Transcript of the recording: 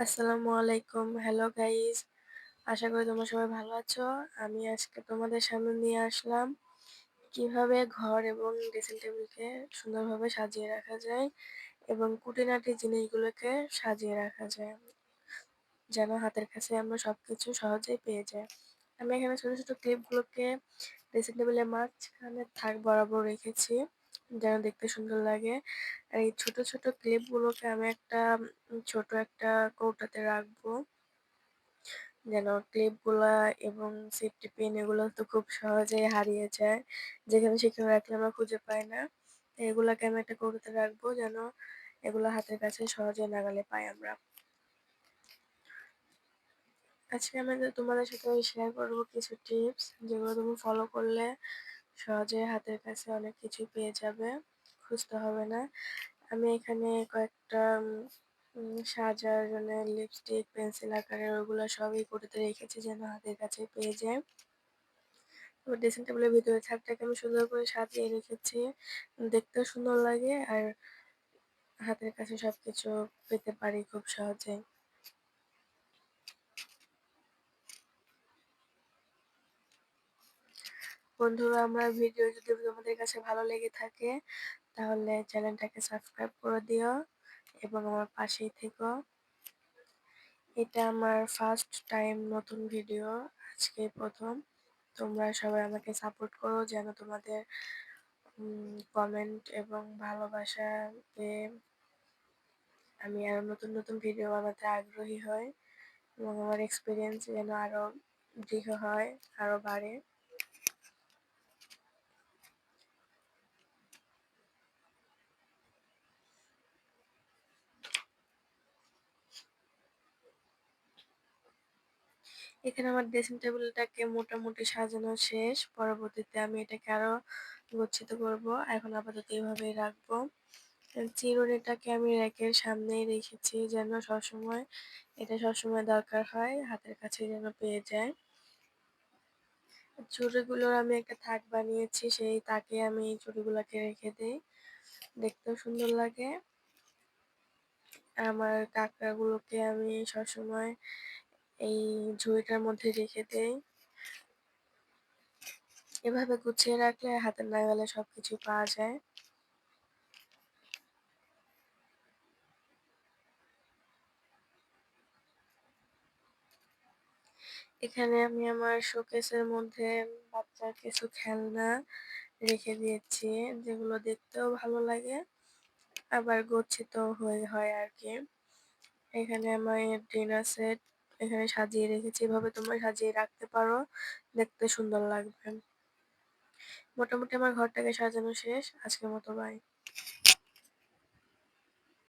আসসালামু আলাইকুম। Hello guys আশা করি তোমরা সবাই ভালো আছো। আমি আজকে তোমাদের সামনে নিয়ে আসলাম কীভাবে ঘর এবং ড্রেসিং টেবিলকে সুন্দরভাবে সাজিয়ে রাখা যায় এবং কুটিনাটি জিনিসগুলোকে সাজিয়ে রাখা যায়, যেন হাতের কাছে আমরা সবকিছু সহজেই পেয়ে যাই। আমি এখানে ছোট ছোট ক্লিপগুলোকে ড্রেসিং টেবিলের মাঝখানে থাক বরাবর রেখেছি। যেন দেখতে সুন্দর লাগে। আর এই ছোট ছোট ক্লিপগুলোকে আমি একটা ছোট একটা কৌটাতে রাখব। যেন ক্লিপগুলা এবং সেফটি পিন এগুলো তো খুব সহজেই হারিয়ে যায়। যেখানে সেখানে রাখলে আমরা খুঁজে পাই না। এগুলাকে আমি একটা কৌটাতে রাখব যেন এগুলো হাতের কাছে সহজে নাগালে পাই আমরা। আজকে আমি তোমাদের সাথে শেয়ার করব কিছু টিপস যেগুলো তুমি ফলো করলে সহজে হাতের কাছে অনেক কিছু পেয়ে যাবে, খুঁজতে হবে না। আমি এখানে কয়েকটা সাজার জন্য লিপস্টিক পেন্সিল আকারের ওগুলো সবই কোটোতে রেখেছি যেন হাতের কাছে পেয়ে যায়। ড্রেসিং টেবিলের ভিতরে ছাদটাকে আমি সুন্দর করে সাজিয়ে রেখেছি। দেখতেও সুন্দর লাগে আর হাতের কাছে সবকিছু পেতে পারি খুব সহজেই। বন্ধুরা, আমার ভিডিও যদি তোমাদের কাছে ভালো লেগে থাকে, তাহলে চ্যানেলটাকে সাবস্ক্রাইব করে দিও এবং আমার পাশেই থেকো। এটা আমার ফার্স্ট টাইম নতুন ভিডিও, আজকে প্রথম। তোমরা সবাই আমাকে সাপোর্ট করো যেন তোমাদের কমেন্ট এবং ভালোবাসা পেয়ে আমি আরও নতুন নতুন ভিডিও বানাতে আগ্রহী হই এবং আমার এক্সপিরিয়েন্স যেন আরও দৃঢ় হয় আরও বাড়ে। এখানে আমার ড্রেসিং টেবিলটাকে মোটামুটি সাজানো শেষ। পরবর্তীতে আমি এটাকে আরও গচ্ছিত করব। এখন আপাতত এইভাবেই রাখব। চিরুনিটাকে আমি র্যাকের সামনেই রেখেছি যেন সবসময়, এটা সবসময় দরকার হয়, হাতের কাছে যেন পেয়ে যায়। চুড়িগুলোর আমি একটা থাক বানিয়েছি, সেই তাকে আমি চুড়িগুলোকে রেখে দিই। দেখতেও সুন্দর লাগে। আমার কাঁকড়াগুলোকে আমি সবসময় এই ঝুড়িটার মধ্যে রেখে দেই। এভাবে গুছিয়ে রাখলে হাতের নাগালে সবকিছু পাওয়া যায়। এখানে আমি আমার শোকেসের মধ্যে বাচ্চার কিছু খেলনা রেখে দিয়েছি, যেগুলো দেখতেও ভালো লাগে, আবার গচ্ছিত হয়ে হয় আর কি। এখানে আমার ডিনার সেট এখানে সাজিয়ে রেখেছি। এভাবে তোমরা সাজিয়ে রাখতে পারো। দেখতে সুন্দর লাগবে। মোটামুটি আমার ঘরটাকে সাজানো শেষ। আজকের মতো বাই